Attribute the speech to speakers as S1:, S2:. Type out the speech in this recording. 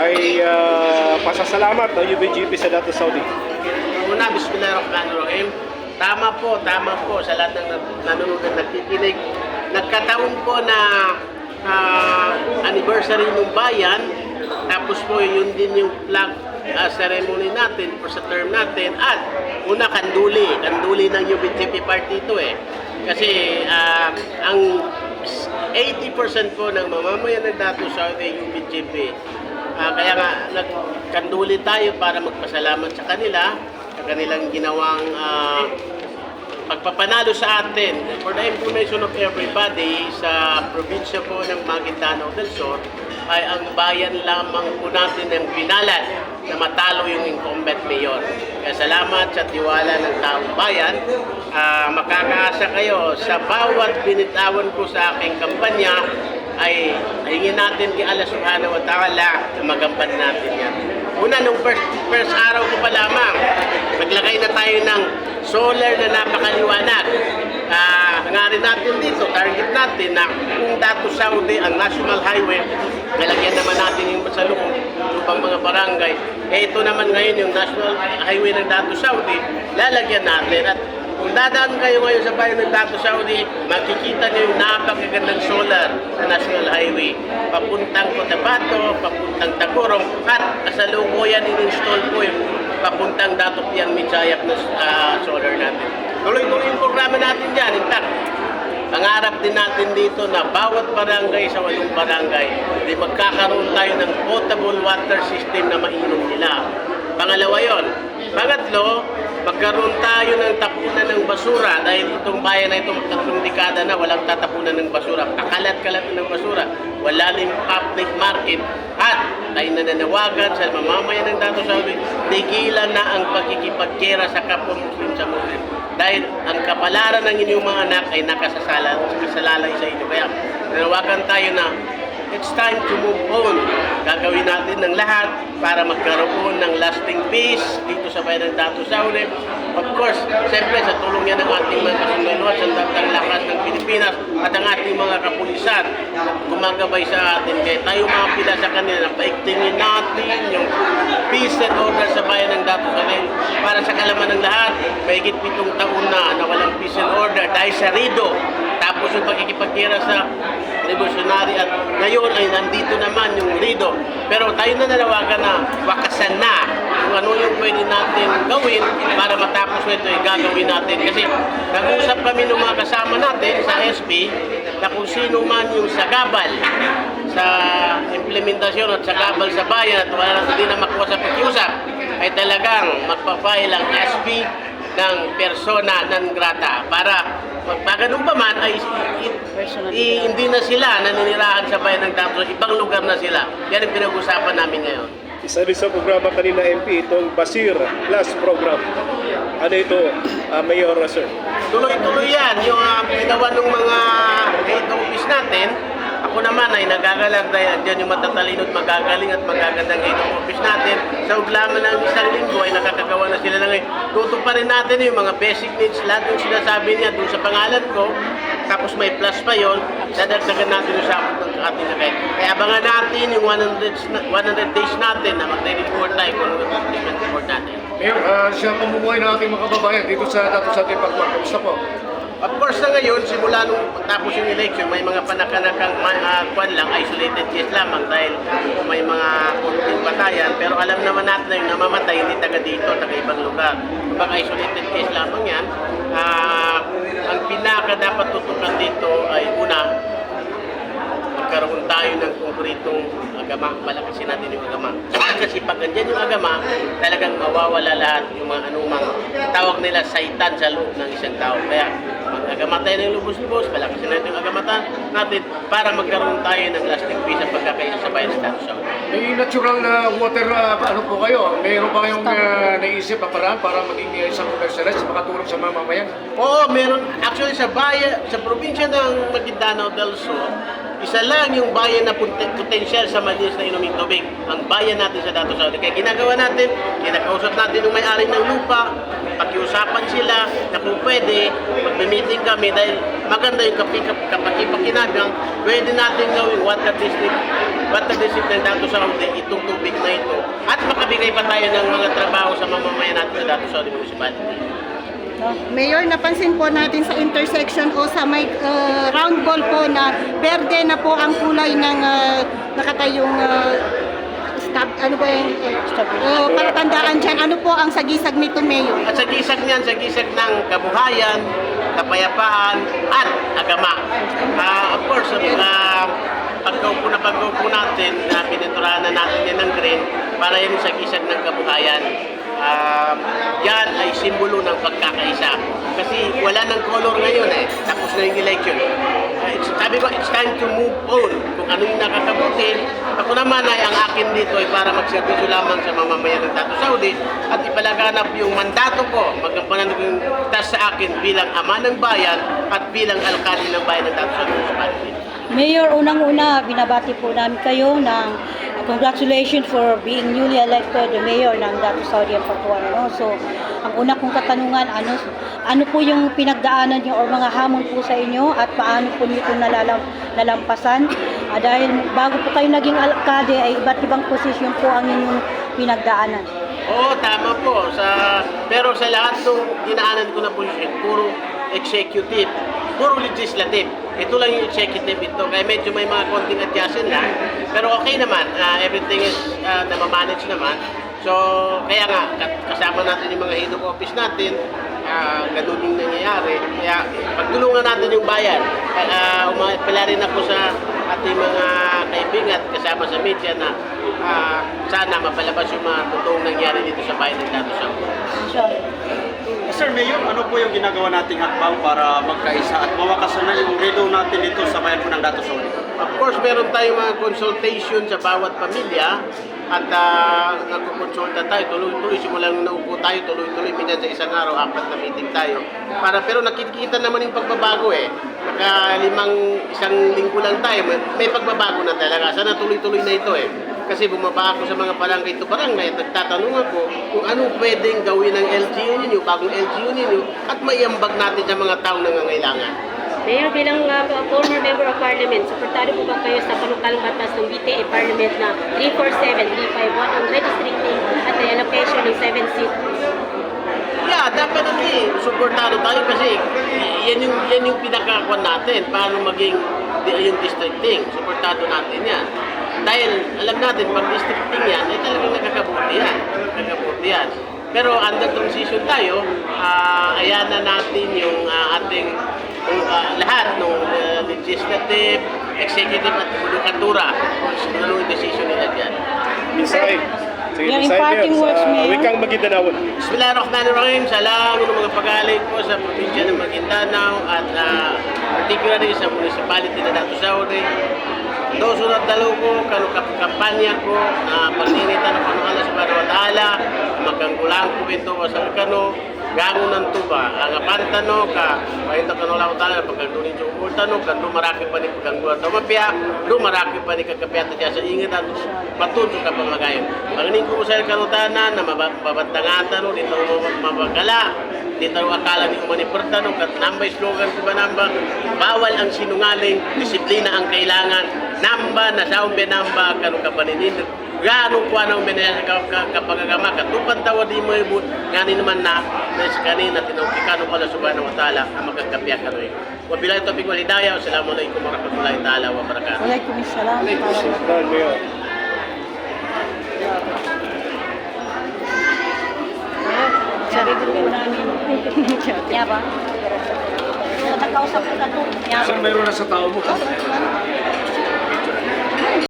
S1: ay ah, pasasalamat ng UBGP sa Dato Saudi.
S2: Una, Bismillahirrahmanirrahim. Tama po, tama po sa lahat ng nan- nanonood at nakikinig. Nagkataon po na ah, anniversary ng bayan. Tapos po yun din yung flag ah, ceremony natin for sa term natin. At una, kanduli. Kanduli ng UBGP party ito eh. Kasi ah, ang 80% po ng mamamayan ng Dato Saudi UBGP Ah, kaya nga, nagkanduli tayo para magpasalamat sa kanila, sa kanilang ginawang ah, pagpapanalo sa atin. For the information of everybody, sa probinsya po ng Maguindanao del Sur, ay ang bayan lamang po natin ang binalat na matalo yung incumbent mayor. Kaya salamat sa tiwala ng taong bayan. Ah, makakaasa kayo sa bawat binitawan ko sa aking kampanya ay hingin natin kay Allah subhanahu wa ta'ala na magampan natin yan. Una, nung first, first araw ko pa lamang, naglagay na tayo ng solar na napakaliwanag. Ah, hangarin natin dito, target natin na kung Dato Saudi, ang National Highway, nalagyan naman natin yung sa loob, lupang mga barangay. Eh, ito naman ngayon yung National Highway ng Dato Saudi, lalagyan natin. At kung dadaan kayo ngayon sa bayan ng Dato Saudi, makikita niyo yung napakagandang Highway. Papuntang Cotabato, papuntang Tagorong, at kasalukuyan in-install po yung papuntang Dato Piang Michayak na ah, solar natin. Tuloy-tuloy yung programa natin dyan. In fact, Pangarap din natin dito na bawat barangay sa walong barangay, di magkakaroon tayo ng potable water system na mainom nila. Pangalawa yon. Pangatlo, magkaroon tayo ng tapunan ng basura dahil itong bayan na ito tatlong dekada na walang tatapunan ng basura. Pakalat-kalat ng basura. Wala rin public market. At tayo nananawagan sa mamamayan ng Dato Saudi, tigilan na ang pagkikipagkera sa kapwa Muslim sa Muslim. Dahil ang kapalaran ng inyong mga anak ay nakasasala, nakasalalay sa inyo. Kaya nanawagan tayo na it's time to move on. Gagawin natin ng lahat para magkaroon ng lasting peace dito sa bayan ng Dato Saudi. Of course, siyempre sa tulong yan ng ating mga kasundaluhan sa datang lakas ng Pilipinas at ang ating mga kapulisan na gumagabay sa atin. Kaya tayo mga pila sa kanila na paigtingin natin yung peace and order sa bayan ng Dato Saudi. Para sa kalaman ng lahat, mahigit pitong taon na na walang peace and order dahil sa Rido. Tapos yung pagkikipagkira sa revolutionary at ngayon ay nandito naman yung Rido. Pero tayo na nanawagan na wakasan na kung ano yung pwede natin gawin para matapos nito ay gagawin natin. Kasi nag-usap kami ng mga kasama natin sa SP na kung sino man yung sagabal sa implementasyon at sagabal sa bayan at wala hindi na makuha sa pakiusap ay talagang magpa-file ang SP ng persona non grata para pag pa man ay i- i- hindi na sila naninirahan sa bayan ng Dato, ibang lugar na sila. Yan ang pinag-usapan namin ngayon.
S1: Isa rin sa programa kanina MP, itong Basir Plus program. Ano ito, ah, Mayor Sir?
S2: Tuloy-tuloy yan. Yung uh, ginawa ng mga head office natin, ako naman ay nagagalang dahil andyan yung matatalino at magagaling at magagandang head office natin. Sa uglaman ng isang linggo ay nakakagawa na sila ng Tuto pa rin natin yung mga basic needs, lahat yung sinasabi niya dun sa pangalan ko. Tapos may plus pa yon, dadagdagan natin yung sapot ng ating nakay. Kaya abangan natin yung 100, na- 100 days natin na magre-report tayo kung ano yung report natin.
S3: Mayor, uh, siya pamumuhay ng ating mga kababayan dito sa Dato sa pagkuhan. Kamusta po?
S2: Of course na ngayon, simula nung tapos yung election, may mga panakanakang uh, kwan lang, isolated case lamang dahil may mga kunting batayan. Pero alam naman natin na yung namamatay, hindi taga dito, taga ibang lugar. Kapag isolated case lamang yan, ah, ang pinaka dapat tutukan dito ay una, magkaroon tayo ng konkretong agama, palakasin natin yung agama. Kasi pag andyan yung agama, talagang mawawala lahat yung mga anumang tawag nila saitan sa loob ng isang tao. Kaya mag-agama tayo ng lubos-lubos, palakasin natin yung agamata natin para magkaroon tayo ng lasting peace at pagkakaisa sa bayan Dato Saudi.
S3: May natural na water, uh, ano po kayo? Mayroon ba kayong uh, naisip na paraan para maging uh, isang commercialist makatulong sa mga mamayan?
S2: Oo, meron. Actually, sa bayan, sa probinsya ng Maguindanao del Sur, isa lang yung bayan na potensyal sa malinis na inuming tubig. Ang bayan natin sa Dato Saudi. Kaya ginagawa natin, kinakausap natin yung may-ari ng lupa, pakiusapan sila na kung pwede, magme-meeting kami dahil maganda yung kapikap kapakipakinabang, pwede natin gawing water district, water district ng Dato Saudi, itong tubig na ito. At makabigay pa tayo ng mga trabaho sa mamamayan natin sa Dato Saudi Municipality.
S4: Mayor, napansin po natin sa intersection o sa may uh, round ball po na berde na po ang kulay ng uh, nakatayong uh, stop, ano ba yung uh, palatandaan dyan. Ano po ang sagisag nito, Mayor?
S2: At sa gisag niyan, sa gisag ng kabuhayan, kapayapaan, at agama. Ah, of course, mga pagkaupo na pagkaupo natin, na pininturahan na natin yan ng green, para yan sa gisag ng kabuhayan. Ah, yan ay simbolo ng pagkakaisa. Kasi wala ng color ngayon eh. Tapos na yung election. It's, sabi ko, it's time to move on. Kung ano yung nakakabuti. Ako naman ay ang akin dito ay para magservisyo lamang sa mamamayan ng Tato Saudi at ipalaganap yung mandato ko, magampanan ko yung task sa akin bilang ama ng bayan at bilang alkalde ng bayan ng Tato Saudi.
S5: Mayor, unang-una, binabati po namin kayo ng congratulations for being newly elected mayor ng Dato Saudi Papuan. Ano? So, ang una kong katanungan, ano, ano po yung pinagdaanan niyo o mga hamon po sa inyo at paano po niyo ito nalalam, nalampasan? Ah, dahil bago po kayo naging alkade, ay iba't ibang posisyon po ang inyong pinagdaanan.
S2: Oo, tama po. Sa, pero sa lahat ng dinaanan ko na posisyon, puro executive, puro legislative. Ito lang yung executive ito. Kaya medyo may mga konting adjustment lang. Pero okay naman. Ah, everything is uh, namamanage naman. So, kaya nga, ka- kasama natin yung mga head of office natin, ah ganun yung nangyayari. Kaya pagtulungan natin yung bayan. Uh, umapila rin ako sa ating mga kaibigan kasama sa media na ah, sana mapalabas yung mga totoong nangyari dito sa bayan ng Dato Saudi.
S5: So,
S6: Sir Mayor, ano po yung ginagawa nating hakbang para magkaisa at mawakasan na yung redo natin dito sa bayan po ng Dato Saudi?
S2: Of course, meron tayong mga consultation sa bawat pamilya at uh, nagkukonsulta tayo. Tuloy-tuloy simula nung naupo tayo tuloy-tuloy minsan sa isang araw apat na meeting tayo. Para pero nakikita naman yung pagbabago eh. Naka limang isang linggo lang tayo may, may pagbabago na talaga. Sana tuloy-tuloy na ito eh kasi bumaba ako sa mga barangay to barangay at nagtatanong ako kung ano pwedeng gawin ng LGU ninyo, bagong LGU ninyo at maiambag natin sa mga taong nangangailangan.
S7: Mayor, bilang uh, former member of parliament, suportado po ba kayo sa panukalang batas ng BTA Parliament na 347-351 ang redistricting at the allocation ng 7 seats?
S2: Yeah, dapat hindi suportado tayo kasi yan yung yan yung pinakakuan natin paano maging yung districting. Suportado natin yan. Dahil alam natin pag districting yan, eh talagang nakakabuti yan. Nakakabuti yan. Pero under transition tayo, ah ayan na natin yung ah, ating yung, ah, lahat ng ah, legislative, executive at judikatura. Kung ano yung decision nila dyan.
S1: Inside. Sige,
S5: Yung
S1: inside
S5: imparting
S1: yun,
S5: words, Mayor.
S1: Wikang Maguindanao.
S2: Bismillahirrahmanirrahim. Salamat ng mga pagaling ko sa probinsya ng Maguindanao at uh, particularly sa municipality na Dato Saudi. Doon sunod dalo ko, kap kampanya ko na paninita ng Panginoon sa Subhanahu wa Ta'ala, magkanggulang ko ito sa kano, gango ng tuba, ang pantano ka, pahinto kanu lang ta'ala, pagkandunin sa umultano, kan lumaraki pa ni pagkanggulan sa mapya, lumaraki pa ni kakapiatan siya sa ingit at patunso ka pamagayon. Paganing ko sa kanutanan na mababantangatan no, dito mabagala, dito mo akala ni umaniperta no, kat namba slogan ko ba namba, bawal ang sinungaling, disiplina ang kailangan, namba na sa umbe namba, kanu ka paninin, Gano ko ano menesa ka kapagagama ka tupan tawa di mo ibut ngani naman na nes kanina tinawag kano pala subhanahu wa taala ang magkakapiyak kano eh. Wabillahi tawfiq wal hidayah. Wassalamualaikum warahmatullahi taala wabarakatuh.
S5: Waalaikumsalam.
S1: Sultan
S5: Yan ba? So, nakausap ko na to.
S3: Sir, mayroon na sa tao mo.